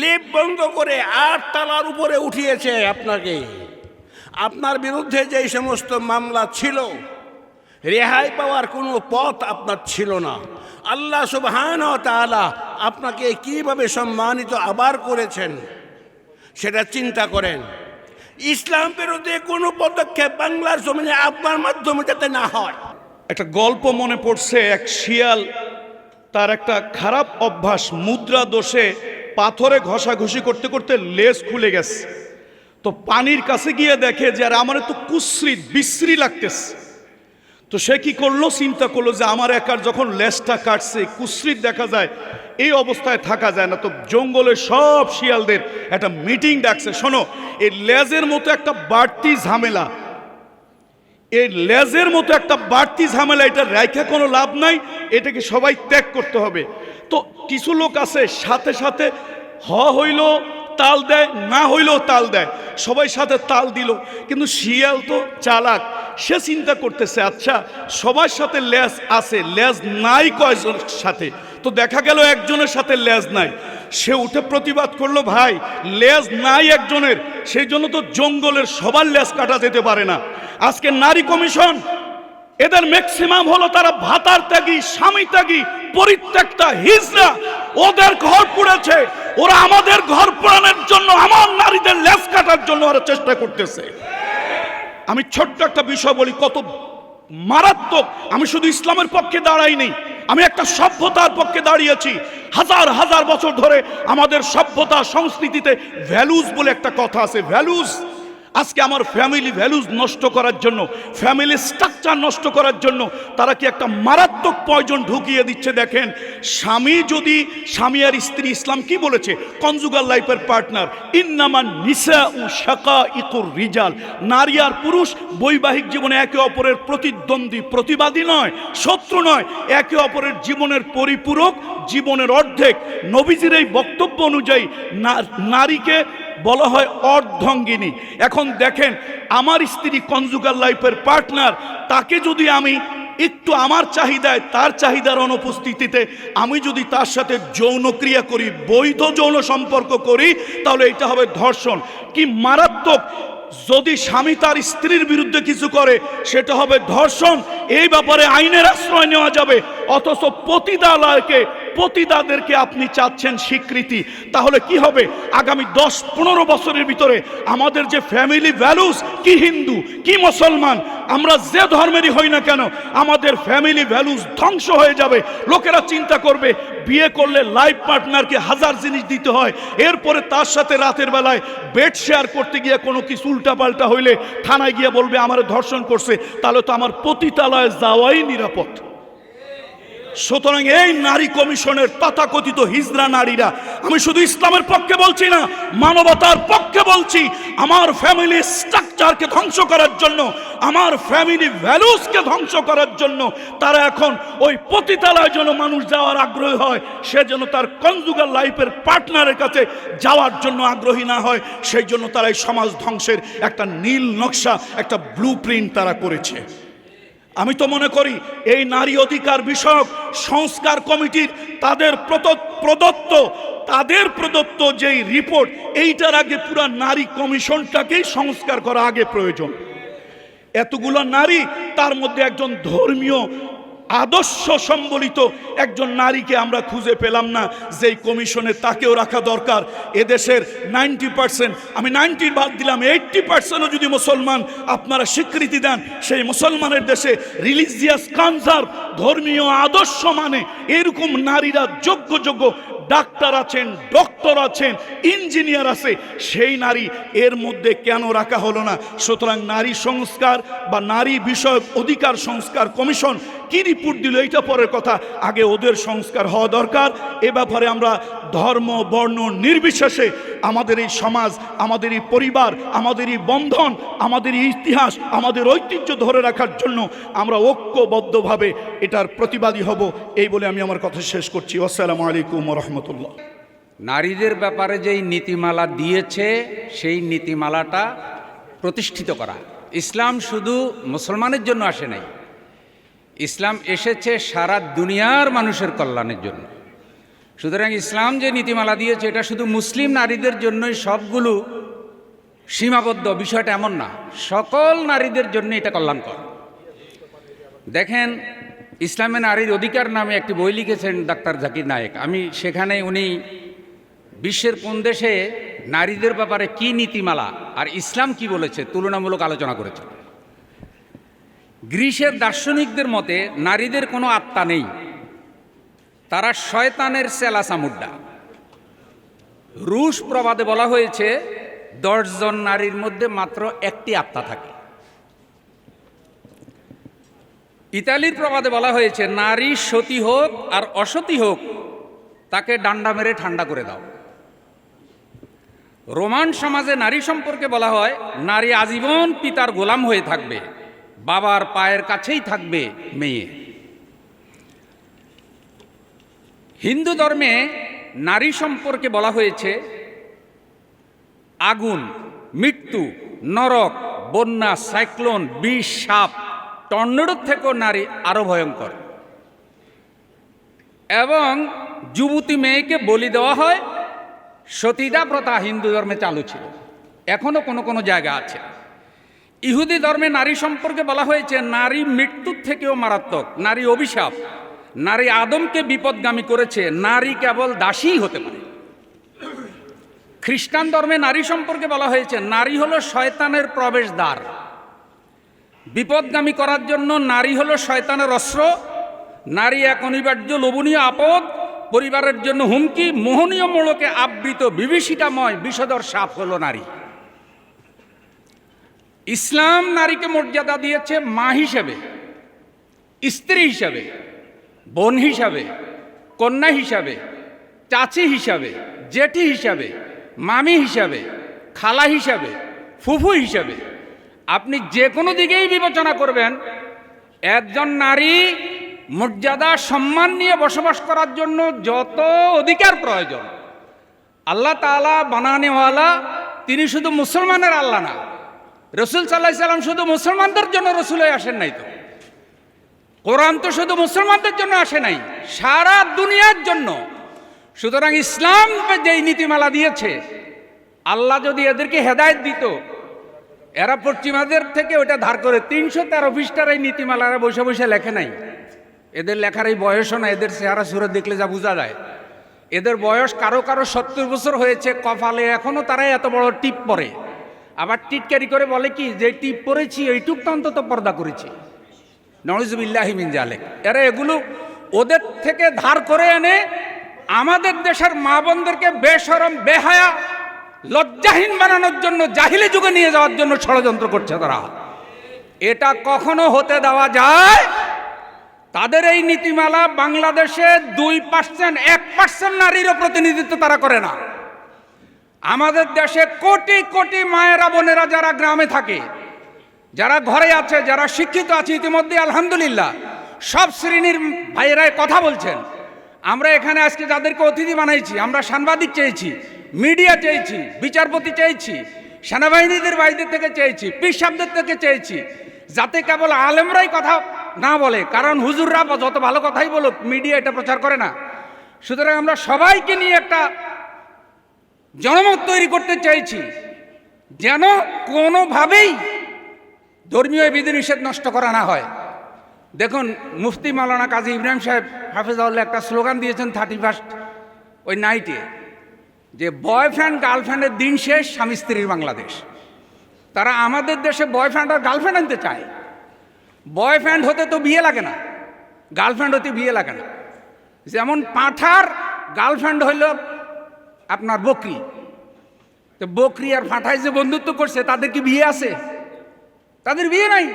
Lip বন্ধ করে আট তালার উপরে উঠিয়েছে আপনাকে। আপনার বিরুদ্ধে যেই সমস্ত মামলা ছিল, রেহাই পাওয়ার কোনো পথ আপনার ছিল না। আল্লাহ সুবহান আপনাকে কীভাবে সম্মানিত আবার করেছেন, সেটা চিন্তা করেন। ইসলাম বিরুদ্ধে কোনো পদক্ষেপ বাংলার জমিনে আপনার মাধ্যমে যাতে না হয়। একটা গল্প মনে পড়ছে, এক শিয়াল তার একটা খারাপ অভ্যাস, মুদ্রা দোষে পাথরে ঘষাঘষি করতে করতে লেজ খুলে গেছে। তো পানির কাছে গিয়ে দেখে যে, আর, আমার তো কুশ্রী, বিশ্রী লাগতেছে। তো সে কি করল? চিন্তা করল যে, আমার একার যখন লেজটা কাটছে কুশ্রিত দেখা যায়, এই অবস্থায় থাকা যায় না। তো জঙ্গলের সব শিয়ালদের একটা মিটিং ডাকছে, শোনো, এই লেজের মতো একটা বাড়তি ঝামেলা এই লেজের মতো একটা বাড়তি ঝামেলা, এটা রেখে কোনো লাভ নাই, এটাকে সবাই ত্যাগ করতে হবে। তো কিছু লোক আছে, সাথে সাথে হ হইল, তাল দেয়, না হইলেও তাল দেয়। সবাই সাথে তাল দিল, কিন্তু শিয়াল তো চালাক, সে চিন্তা করতেছে আচ্ছা সবার সাথে লেজ আছে, লেজ নাই কয়জনের সাথে? তো দেখা গেল একজনের সাথে লেজ নাই। সে উঠে প্রতিবাদ করল, ভাই, লেজ নাই একজনের, সেই জন্য তো জঙ্গলের সবার লেজ কাটা যেতে পারে না। আজকে নারী কমিশন, এদের ম্যাক্সিমাম হলো তারা ভাতার ত্যাগী, স্বামী ত্যাগী, পরিত্যক্তা হিজরা ওদের ঘর পুড়েছে। ওরা আমাদের ঘর পোড়ানোর জন্য, আমার নারীদের লেজ কাটার জন্য ওরা চেষ্টা করতেছে। আমি ছোট্ট একটা বিষয় বলি, কত মারাত্মক। আমি শুধু ইসলামের পক্ষে দাঁড়াইনি আমি একটা সভ্যতার পক্ষে দাঁড়িয়েছি। হাজার হাজার বছর ধরে আমাদের সভ্যতা সংস্কৃতিতে ভ্যালুজ বলে একটা কথা আছে। ভ্যালুজ আজকে আমার ফ্যামিলি ভ্যালুজ নষ্ট করার জন্য ফ্যামিলি স্ট্রাকচার নষ্ট করার জন্য তারা কি একটা মারাত্মক পয়জন ঢুকিয়ে দিচ্ছে দেখেন? স্বামী যদি, স্বামী আর স্ত্রী ইসলাম কি বলেছে? কনজুগাল লাইফের পার্টনার ইন্নামান নিসা ও শাকা ইকুর রিজাল। নারী আর পুরুষ বৈবাহিক জীবনে একে অপরের প্রতিদ্বন্দ্বী, প্রতিবাদী নয়, শত্রু নয়, একে অপরের জীবনের পরিপূরক, জীবনের অর্ধেক। নবীজির এই বক্তব্য অনুযায়ী নারীকে বলা হয় অর্ধঙ্গিনী। এখন দেখেন, আমার স্ত্রী কনজুগাল লাইফের পার্টনার, তাকে যদি আমি একটু আমার চাহিদায়, তার চাহিদার অনুপস্থিতিতে আমি যদি তার সাথে যৌন ক্রিয়া করি, বৈধ যৌন সম্পর্ক করি, তাহলে এটা হবে ধর্ষণ। কি মারাত্মক, যদি স্বামী তার স্ত্রীর বিরুদ্ধে কিছু করে, সেটা হবে ধর্ষণ। এই ব্যাপারে আইনের আশ্রয় নেওয়া যাবে। অথচ পতিতালয়কে পতিতাদেরকে আপনি চাচ্ছেন স্বীকৃতি, তাহলে কি হবে? আগামী দশ পনেরো বছরের ভিতরে আমাদের যে ফ্যামিলি ভ্যালুস কি হিন্দু, কি মুসলমান, আমরা যে ধর্মেরই হই না কেন, আমাদের ফ্যামিলি ভ্যালুস ধ্বংস হয়ে যাবে। লোকেরা চিন্তা করবে, বিয়ে করলে লাইফ পার্টনারকে হাজার জিনিস দিতে হয়, এরপরে তার সাথে রাতের বেলায় বেড শেয়ার করতে গিয়ে কোনো কিছু উল্টাপাল্টা হইলে থানায় গিয়ে বলবে, আমার ধর্ষণ করছে। তাহলে তো আমার পতিতালয়ে যাওয়াই নিরাপদ। সুতরাং এই নারী কমিশনের তথাকথিত হিজরা নারীরা, আমি শুধু ইসলামের পক্ষে বলছি না, মানবতার পক্ষে বলছি, আমার ফ্যামিলি স্ট্রাকচারকে ধ্বংস করার জন্য, আমার ফ্যামিলি ভ্যালুসকে ধ্বংস করার জন্য, তারা এখন ওই পতিতালয় যেন মানুষ যাওয়ার আগ্রহী হয়, সে যেন তার কনজুগাল লাইফের পার্টনারের কাছে যাওয়ার জন্য আগ্রহী না হয়, সেই জন্য তারা এই সমাজ ধ্বংসের একটা নীল নকশা, একটা ব্লু তারা করেছে। আমি তো মনে করি এই নারী অধিকার বিষয়ক সংস্কার কমিটির তাদের প্রদত্ত তাদের প্রদত্ত যেই রিপোর্ট এইটার আগে পুরা নারী কমিশনটাকেই সংস্কার করা আগে প্রয়োজন। এতগুলো নারী, তার মধ্যে একজন ধর্মীয় আদর্শ সম্বলিত একজন নারীকে আমরা খুঁজে পেলাম না, যেই কমিশনে তাকেও রাখা দরকার। এদেশের নাইনটি পার্সেন্ট, আমি নাইনটির বাদ দিলাম, এইটটি পার্সেন্টও যদি মুসলমান আপনারা স্বীকৃতি দেন, সেই মুসলমানের দেশে রিলিজিয়াস কনজার্ভ, ধর্মীয় আদর্শ মানে এরকম নারীরা যোগ্য যোগ্য ডাক্তার আছেন, ডক্টর আছেন, ইঞ্জিনিয়ার আছে, সেই নারী এর মধ্যে কেন রাখা হলো না? সুতরাং নারী সংস্কার বা নারী বিষয়ক অধিকার সংস্কার কমিশন কি রিপোর্ট দিল এইটা পরের কথা। আগে ওদের সংস্কার হওয়া দরকার। এ ব্যাপারে আমরা ধর্ম, বর্ণ নির্বিশেষে আমাদের এই সমাজ, আমাদের এই পরিবার, আমাদের এই বন্ধন, আমাদের এই ইতিহাস, আমাদের ঐতিহ্য ধরে রাখার জন্য আমরা ঐক্যবদ্ধভাবে এটার প্রতিবাদী হব। এই বলে আমি আমার কথা শেষ করছি। আসসালামু আলাইকুম রহমতুল্লাহ নারীদের ব্যাপারে যেই নীতিমালা দিয়েছে, সেই নীতিমালাটা প্রতিষ্ঠিত করা। ইসলাম শুধু মুসলমানের জন্য আসে নাই। ইসলাম এসেছে সারা দুনিয়ার মানুষের কল্যাণের জন্য। সুতরাং ইসলাম যে নীতিমালা দিয়েছে, এটা শুধু মুসলিম নারীদের জন্যই সবগুলো সীমাবদ্ধ, বিষয়টা এমন না। সকল নারীদের জন্য এটা কল্যাণকর। দেখেন, ইসলামে নারীর অধিকার নামে একটি বই লিখেছেন ডাক্তার জাকির নায়েক। আমি সেখানে উনি বিশ্বের কোন দেশে নারীদের ব্যাপারে কি নীতিমালা আর ইসলাম কি বলেছে তুলনামূলক আলোচনা করেছেন। গ্রিসের দার্শনিকদের মতে নারীদের কোনো আত্মা নেই। তারা শয়তানের সেলা সামুড্ডা রুশ প্রবাদে বলা হয়েছে, দশজন নারীর মধ্যে মাত্র একটি আত্মা থাকে। ইতালির প্রবাদে বলা হয়েছে, নারী সতী হোক আর অসতী হোক, তাকে ডান্ডা মেরে ঠান্ডা করে দাও। রোমান সমাজে নারী সম্পর্কে বলা হয়, নারী আজীবন পিতার গোলাম হয়ে থাকবে। বাবার পায়ের কাছেই থাকবে মেয়ে। হিন্দু ধর্মে নারী সম্পর্কে বলা হয়েছে, আগুন, মৃত্যু, নরক, বন্যা, সাইক্লোন, বিষ, সাপ, টর্নেডোর থেকেও নারী আরও ভয়ঙ্কর। এবং যুবতী মেয়েকে বলি দেওয়া হয় সতীদা প্রথা হিন্দু ধর্মে চালু ছিল। এখনও কোনো কোনো জায়গা আছে। ইহুদি ধর্মে নারী সম্পর্কে বলা হয়েছে, নারী মৃত্যুর থেকেও মারাত্মক, নারী অভিশাপ। নারী আদমকে বিপদগামী করেছে, নারী কেবল দাসী হতে পারে। খ্রিস্টান ধর্মে নারী সম্পর্কে বলা হয়েছে, নারী হলো শয়তানের প্রবেশদ্বার। বিপদগামী করার জন্য নারী হলো শয়তানের অস্ত্র। নারী এক অনিবার্য, লোভনীয় আপদ, পরিবারের জন্য হুমকি, মোহনীয় মূলকে আবৃত, বিভীষিকাময়, বিষধর সাপ হলো নারী। ইসলাম নারীকে মর্যাদা দিয়েছে মা হিসেবে, স্ত্রী হিসাবে, বোন হিসাবে, কন্যা হিসাবে, চাচি হিসাবে, জেঠি হিসাবে, মামি হিসাবে, খালা হিসাবে, ফুফু হিসাবে। আপনি যে কোনো দিকেই বিবেচনা করবেন, একজন নারী মর্যাদা, সম্মান নিয়ে বসবাস করার জন্য যত অধিকার প্রয়োজন, আল্লাহ তালা বানানেওয়ালা, তিনি শুধু মুসলমানের আল্লাহ না রসুল সাল্লাহ সাল্লাম শুধু মুসলমানদের জন্য রসুল হয়ে আসেন নাই তো। কোরআন তো শুধু মুসলমানদের জন্য আসে নাই, সারা দুনিয়ার জন্য। সুতরাং ইসলাম যেই নীতিমালা দিয়েছে, আল্লাহ যদি এদেরকে হেদায়ত দিত, এরা পশ্চিমাদের থেকে ওটা ধার করে তিনশো তেরো পৃষ্ঠার এই নীতিমালারা বসে বসে লেখে নাই। এদের লেখার এই বয়সও না, এদের চেহারা সুরে দেখলে যা বোঝা যায়। এদের বয়স কারও কারও সত্তর বছর হয়েছে, কপালে এখনও তারা এত বড় টিপ পরে। আবার টিটকারি করে বলে কি, যে টিপ পরেছি, এইটুক তো অন্তত পর্দা করেছি। নজবিল্লাহিমিন জালেক। এরা এগুলো ওদের থেকে ধার করে এনে আমাদের দেশের মা বোনদেরকে বেসরম, বেহায়া, লজ্জাহীন বানানোর জন্য, জাহিলি যুগে নিয়ে যাওয়ার জন্য ষড়যন্ত্র করছে তারা। এটা কখনো হতে দেওয়া যায়? তাদের এই নীতিমালা বাংলাদেশে দুই পার্সেন্ট এক পার্সেন্ট নারীরও প্রতিনিধিত্ব তারা করে না। আমাদের দেশে কোটি কোটি মায়েরা বোনেরা যারা গ্রামে থাকে, যারা ঘরে আছে, যারা শিক্ষিত আছে, ইতিমধ্যে আলহামদুলিল্লাহ সব শ্রেণির ভাইয়েরাই কথা বলছেন। আমরা এখানে আজকে যাদেরকে অতিথি বানাইছি, আমরা সাংবাদিক চেয়েছি মিডিয়া চেয়েছি বিচারপতি চেয়েছি সেনাবাহিনীদের বাইদের থেকে চেয়েছি পিসাবদের থেকে চেয়েছি যাতে কেবল আলেমরাই কথা না বলে, কারণ হুজুররা যত ভালো কথাই বলুক, মিডিয়া এটা প্রচার করে না। সুতরাং আমরা সবাইকে নিয়ে একটা জনমত তৈরি করতে চাইছি, যেন কোনোভাবেই ধর্মীয় বিধিনিষেধ নষ্ট করা না হয়। দেখুন, মুফতি মালানা কাজী ইব্রাহিম সাহেব হাফিজাউল্লাহ একটা স্লোগান দিয়েছেন থার্টি ফার্স্ট ওই নাইটে, যে বয়ফ্রেন্ড গার্লফ্রেন্ডের দিন শেষ, স্বামী স্ত্রীর বাংলাদেশ। তারা আমাদের দেশে বয়ফ্রেন্ড আর গার্লফ্রেন্ড আনতে চায়। বয়ফ্রেন্ড হতে তো বিয়ে লাগে না, গার্লফ্রেন্ড হতে বিয়ে লাগে না। যেমন পাঁঠার গার্লফ্রেন্ড হইল আপনার বকরি। তো বকরি আর ফাঁঠায় যে বন্ধুত্ব করছে, তাদের কি বিয়ে আছে? তাদের বিয়ে নাই।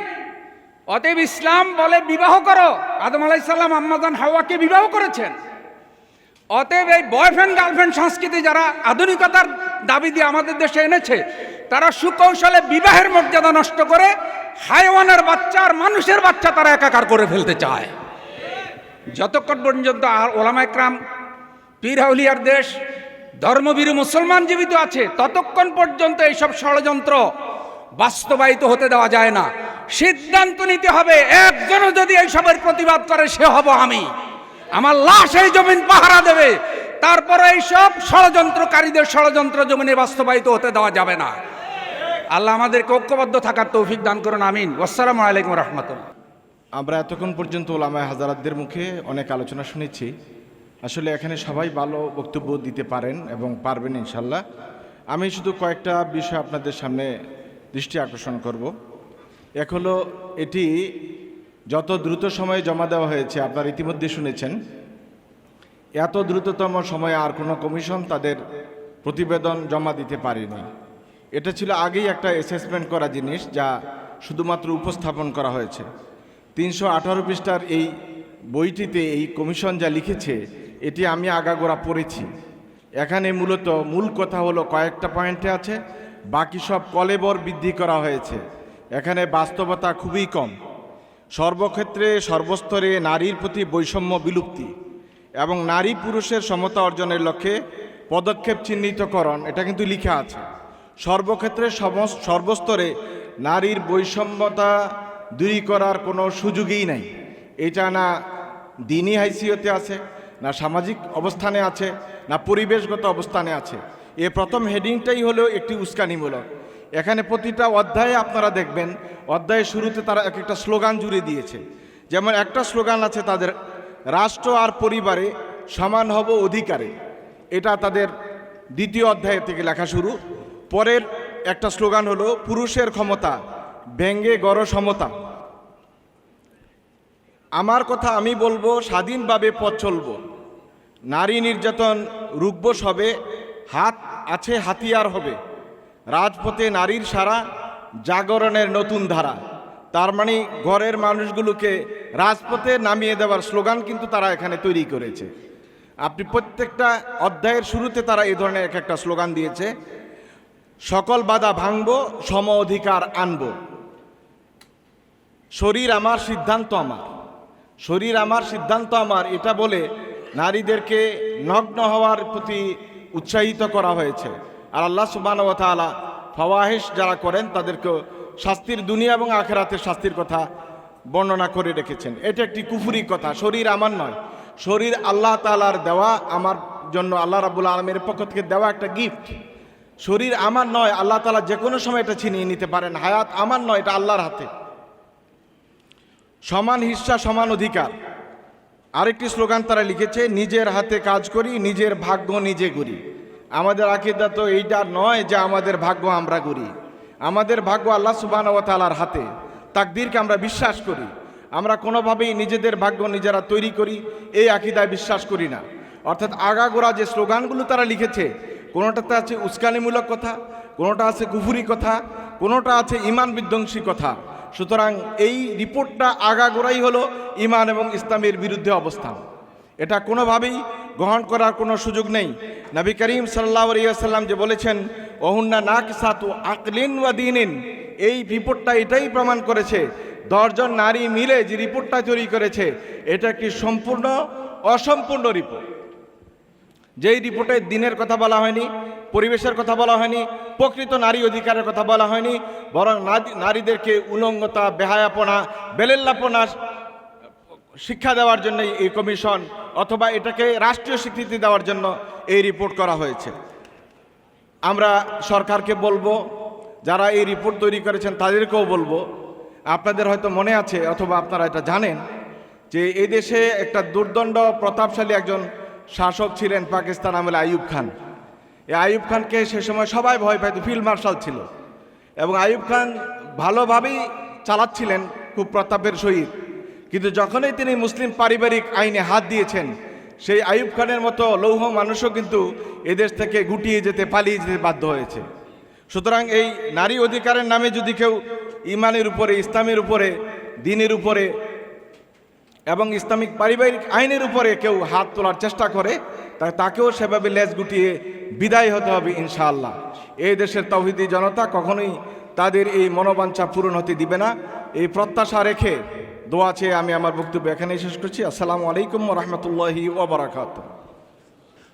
অতএব ইসলাম বলে বিবাহ করো। আদম আলাইসাল্লাম আম্মাজান হাওয়াকে বিবাহ করেছেন। অতএব এই বয়ফ্রেন্ড গার্লফ্রেন্ড সংস্কৃতি যারা আধুনিকতার দাবি দিয়ে আমাদের দেশে এনেছে, তারা সুকৌশলে বিবাহের মর্যাদা নষ্ট করে হাইওয়ানের বাচ্চা আর মানুষের বাচ্চা তারা একাকার করে ফেলতে চায়। যতক্ষণ পর্যন্ত আর ওলামাইকরাম পীর হাউলিয়ার দেশ ধর্মবীর মুসলমান জীবিত আছে, ততক্ষণ পর্যন্ত এইসব ষড়যন্ত্র বাস্তবায়িত হতে দেওয়া যায় না। সিদ্ধান্ত নিতে হবে, একজনও যদি এইসবের প্রতিবাদ করে, সে হব আমি। আমার লাশ এই জমিন পাহারা দেবে। তারপরে এইসব ষড়যন্ত্রকারীদের ষড়যন্ত্র জমিনে বাস্তবায়িত হতে দেওয়া যাবে না। আল্লাহ আমাদেরকে ঐক্যবদ্ধ থাকার তৌফিক দান করুন, আমিন। আসসালামু আলাইকুম রহমতুল্লাহ। আমরা এতক্ষণ পর্যন্ত ওলামায় হাজারাতদের মুখে অনেক আলোচনা শুনেছি। আসলে এখানে সবাই ভালো বক্তব্য দিতে পারেন এবং পারবেন ইনশাল্লাহ। আমি শুধু কয়েকটা বিষয় আপনাদের সামনে দৃষ্টি আকর্ষণ করব। এক হলো এটি যত দ্রুত সময়ে জমা দেওয়া হয়েছে, আপনারা ইতিমধ্যে শুনেছেন, এত দ্রুততম সময়ে আর কোনো কমিশন তাদের প্রতিবেদন জমা দিতে পারেনি। এটা ছিল আগেই একটা অ্যাসেসমেন্ট করা জিনিস যা শুধুমাত্র উপস্থাপন করা হয়েছে। তিনশো আঠারো পৃষ্ঠার এই বইটিতে এই কমিশন যা লিখেছে এটি আমি আগাগোড়া পড়েছি। এখানে মূলত মূল কথা হলো কয়েকটা পয়েন্টে আছে, বাকি সব কলেবর বৃদ্ধি করা হয়েছে। এখানে বাস্তবতা খুবই কম। সর্বক্ষেত্রে সর্বস্তরে নারীর প্রতি বৈষম্য বিলুপ্তি এবং নারী পুরুষের সমতা অর্জনের লক্ষ্যে পদক্ষেপ চিহ্নিতকরণ, এটা কিন্তু লিখা আছে। সর্বক্ষেত্রে সর্বস্তরে নারীর বৈষম্যতা দূরী করার কোনো সুযোগই নাই। এটা না দিনই হাইসিয়তে আছে না সামাজিক অবস্থানে আছে, না পরিবেশগত অবস্থানে আছে। এ প্রথম হেডিংটাই হলো একটি উস্কানিমূলক। এখানে প্রতিটা অধ্যায়ে আপনারা দেখবেন, অধ্যায়ের শুরুতে তারা এক একটা স্লোগান জুড়ে দিয়েছে। যেমন একটা স্লোগান আছে তাদের, রাষ্ট্র আর পরিবারে সমান হব অধিকারে। এটা তাদের দ্বিতীয় অধ্যায় থেকে লেখা শুরু। পরের একটা স্লোগান হলো, পুরুষের ক্ষমতা ব্যঙ্গে গড় সমতা। আমার কথা আমি বলব, স্বাধীনভাবে পথ চলবো। নারী নির্যাতন রুগ্ব সবে, হাত আছে হাতিয়ার হবে। রাজপথে নারীর সারা, জাগরণের নতুন ধারা। তার মানে ঘরের মানুষগুলোকে রাজপথে নামিয়ে দেওয়ার স্লোগান কিন্তু তারা এখানে তৈরি করেছে। আপনি প্রত্যেকটা অধ্যায়ের শুরুতে তারা এই ধরনের এক একটা স্লোগান দিয়েছে। সকল বাধা ভাঙব, সম অধিকার আনব। শরীর আমার সিদ্ধান্ত আমার। শরীর আমার, সিদ্ধান্ত আমার, এটা বলে নারীদেরকে নগ্ন হওয়ার প্রতি উৎসাহিত করা হয়েছে। আর আল্লাহ সুবান ও তালা ফওয়াহিস যারা করেন তাদেরকে শাস্তির দুনিয়া এবং আখেরাতের শাস্তির কথা বর্ণনা করে রেখেছেন। এটা একটি কুফুরি কথা, শরীর আমার নয়। শরীর আল্লাহ তালার দেওয়া, আমার জন্য আল্লাহ রাবুল আলমের পক্ষ থেকে দেওয়া একটা গিফট শরীর আমার নয়, আল্লাহ তালা যে কোনো সময় এটা ছিনিয়ে নিতে পারেন। হায়াত আমার নয়, এটা আল্লাহর হাতে। সমান হিস্সা, সমান অধিকার। আরেকটি স্লোগান তারা লিখেছে, নিজের হাতে কাজ করি, নিজের ভাগ্য নিজে করি। আমাদের আকিদা তো এইটা নয় যে আমাদের ভাগ্য আমরা করি। আমাদের ভাগ্য আল্লাহ তালার হাতে। তাকদিরকে আমরা বিশ্বাস করি। আমরা কোনোভাবেই নিজেদের ভাগ্য নিজেরা তৈরি করি, এই আকিদায় বিশ্বাস করি না। অর্থাৎ আগাগোড়া যে স্লোগানগুলো তারা লিখেছে, কোনোটাতে আছে উস্কানিমূলক কথা, কোনোটা আছে কুফুরি কথা, কোনোটা আছে ইমান বিধ্বংসী কথা। সুতরাং এই রিপোর্টটা আগাগোড়াই হলো ইমান এবং ইসলামের বিরুদ্ধে অবস্থান। এটা কোনোভাবেই গ্রহণ করার কোনো সুযোগ নেই। নবী করিম সাল্লাহ আলিয়াল্লাম যে বলেছেন অহুন্না নাক সাতু আকলিন ওয়া দিনিন। এই রিপোর্টটা এটাই প্রমাণ করেছে। দশজন নারী মিলে যে রিপোর্টটা তৈরি করেছে, এটা একটি সম্পূর্ণ অসম্পূর্ণ রিপোর্ট? যেই রিপোর্টে দিনের কথা বলা হয়নি পরিবেশের কথা বলা হয়নি, প্রকৃত নারী অধিকারের কথা বলা হয়নি, বরং নারী- নারীদেরকে উলঙ্গতা, বেহায়াপনা, বেলেল্লাপনা শিক্ষা দেওয়ার জন্য এই কমিশন অথবা এটাকে রাষ্ট্রীয় স্বীকৃতি দেওয়ার জন্য এই রিপোর্ট করা হয়েছে। আমরা সরকারকে বলব, যারা এই রিপোর্ট তৈরি করেছেন তাদেরকেও বলব, আপনাদের হয়তো মনে আছে অথবা আপনারা এটা জানেন যে এই দেশে একটা দুর্দণ্ড, প্রতাপশালী একজন শাসক ছিলেন পাকিস্তান আমলে আইয়ুব খান। এই আইয়ুব খানকে সে সময় সবাই ভয় পাইত ফিল্ড মার্শাল ছিল। এবং আইয়ুব খান ভালোভাবেই চালাচ্ছিলেন খুব প্রতাপের সহিত। কিন্তু যখনই তিনি মুসলিম পারিবারিক আইনে হাত দিয়েছেন, সেই আইয়ুব খানের মতো লৌহ মানুষও কিন্তু এদেশ থেকে গুটিয়ে যেতে, পালিয়ে যেতে বাধ্য হয়েছে। সুতরাং এই নারী অধিকারের নামে যদি কেউ ইমানের উপরে, ইসলামের উপরে, দিনের উপরে এবং ইসলামিক পারিবারিক আইনের উপরে কেউ হাত তোলার চেষ্টা করে, তাই তাকেও সেভাবে লেজ গুটিয়ে বিদায় হতে হবে ইনশাআল্লাহ। এই দেশের তৌহিদি জনতা কখনোই তাদের এই মনোবাঞ্ছা পূরণ হতে দিবে না। এই প্রত্যাশা রেখে দোয়া চেয়ে আমি আমার বক্তব্য এখানেই শেষ করছি। আসসালামু আলাইকুম রহমতুল্লাহি ওবরাকাত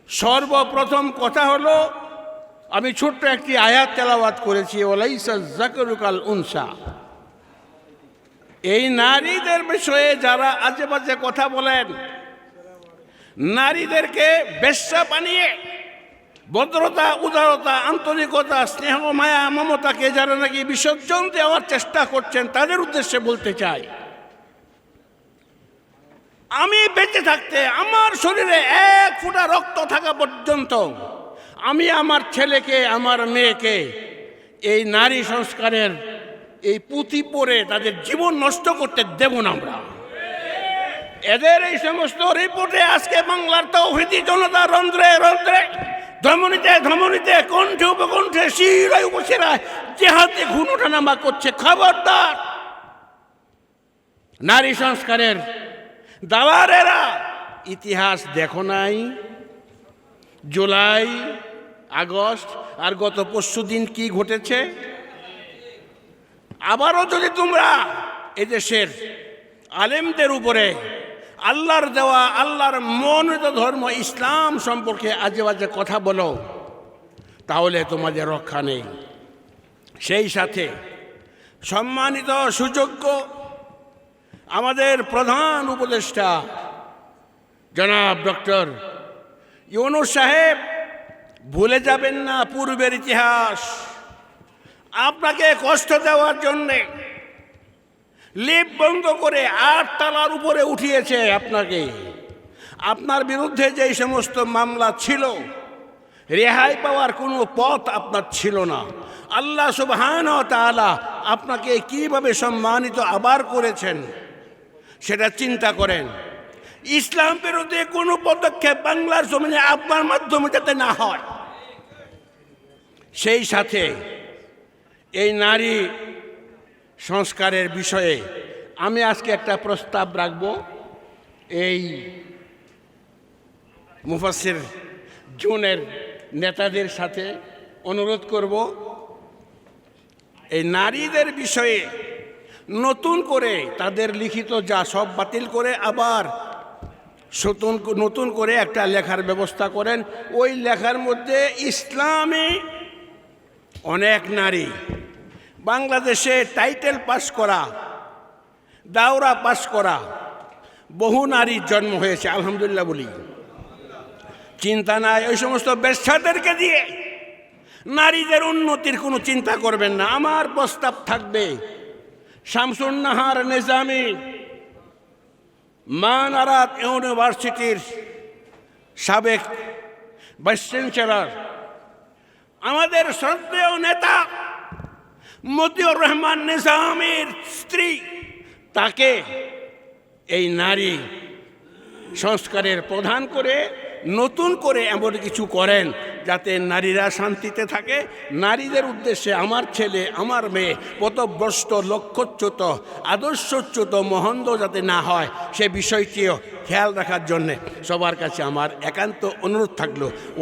সর্বপ্রথম কথা হলো, আমি ছোট্ট একটি আয়াত তেলাওয়াত করেছি ওলাইসা জাকরুকাল উনসা এই নারীদের বিষয়ে যারা আজে বাজে কথা বলেন, নারীদেরকে বেশ্যা বানিয়ে ভদ্রতা, উদারতা, আন্তরিকতা, স্নেহ, মায়া, মমতাকে যারা নাকি বিসর্জন দেওয়ার চেষ্টা করছেন, তাদের উদ্দেশ্যে বলতে চাই, আমি বেঁচে থাকতে আমার শরীরে এক ফোঁটা রক্ত থাকা পর্যন্ত আমি আমার ছেলেকে, আমার মেয়েকে এই নারী সংস্কারের এই পুঁথি পরে তাদের জীবন নষ্ট করতে দেব না আমরা। এদের এই সমস্ত রিপোর্টে আজকে বাংলার তৌহিদি জনতা রন্ধ্রে রন্ধ্রে, ধমনীতে ধমনীতে, কণ্ঠে উপকণ্ঠে, শিরায় উপশিরায়, জেহাতে ঘুন ওঠানামা করছে খবরদার। নারী সংস্কারের দালারেরা ইতিহাস দেখো নাই। জুলাই, আগস্ট, আর গত পরশু দিন কি ঘটেছে? আবারও যদি তোমরা এদেশের আলেমদের উপরে আল্লাহর দেওয়া, আল্লাহর মনোনীত ধর্ম, ইসলাম সম্পর্কে আজে বাজে কথা বলো, তাহলে তোমাদের রক্ষা নেই। সেই সাথে সম্মানিত, সুযোগ্য আমাদের প্রধান উপদেষ্টা, জনাব ডক্টর ইউনুস সাহেব, ভুলে যাবেন না পূর্বের ইতিহাস। আপনাকে কষ্ট দেওয়ার জন্যে লিপ বন্ধ করে আট তালার উপরে উঠিয়েছে আপনাকে। আপনার বিরুদ্ধে যেই সমস্ত মামলা ছিল, রেহাই পাওয়ার কোনো পথ আপনার ছিল না। আল্লাহ সুবহান আপনাকে কীভাবে সম্মানিত আবার করেছেন, সেটা চিন্তা করেন। ইসলাম বিরুদ্ধে কোনো পদক্ষেপ বাংলার জমিনে আপনার মাধ্যমে যাতে না হয়, সেই সাথে এই নারী সংস্কারের বিষয়ে আমি আজকে একটা প্রস্তাব রাখব। এই মুফাসির জুনের নেতাদের সাথে অনুরোধ করব, এই নারীদের বিষয়ে নতুন করে তাদের লিখিত যা সব বাতিল করে আবার নতুন নতুন করে একটা লেখার ব্যবস্থা করেন। ওই লেখার মধ্যে ইসলামে অনেক নারী বাংলাদেশে টাইটেল পাস করা, দাওরা পাস করা, বহু নারীর জন্ম হয়েছে, আলহামদুলিল্লাহ বলি। চিন্তা নাই, ওই সমস্ত ব্যবসাদেরকে দিয়ে নারীদের উন্নতির কোনো চিন্তা করবেন না, আমার প্রস্তাব থাকবে শামসুন নাহার নিজামি, মানারাত ইউনিভার্সিটির সাবেক ভাইস চ্যান্সেলর আমাদের শ্রদ্ধেয় নেতা মতিউর রহমান নিজামের স্ত্রী। তাকে এই নারী সংস্কারের প্রধান করে নতুন করে এমন কিছু করেন যাতে নারীরা শান্তিতে থাকে। নারীদের উদ্দেশ্যে আমার ছেলে, আমার মেয়ে পথভ্রষ্ট, লক্ষ্যচ্যুত, আদর্শচ্যুত মহন্দ যাতে না হয়, সে বিষয়টিও খেয়াল রাখার জন্যে সবার কাছে আমার একান্ত অনুরোধ থাকল। ও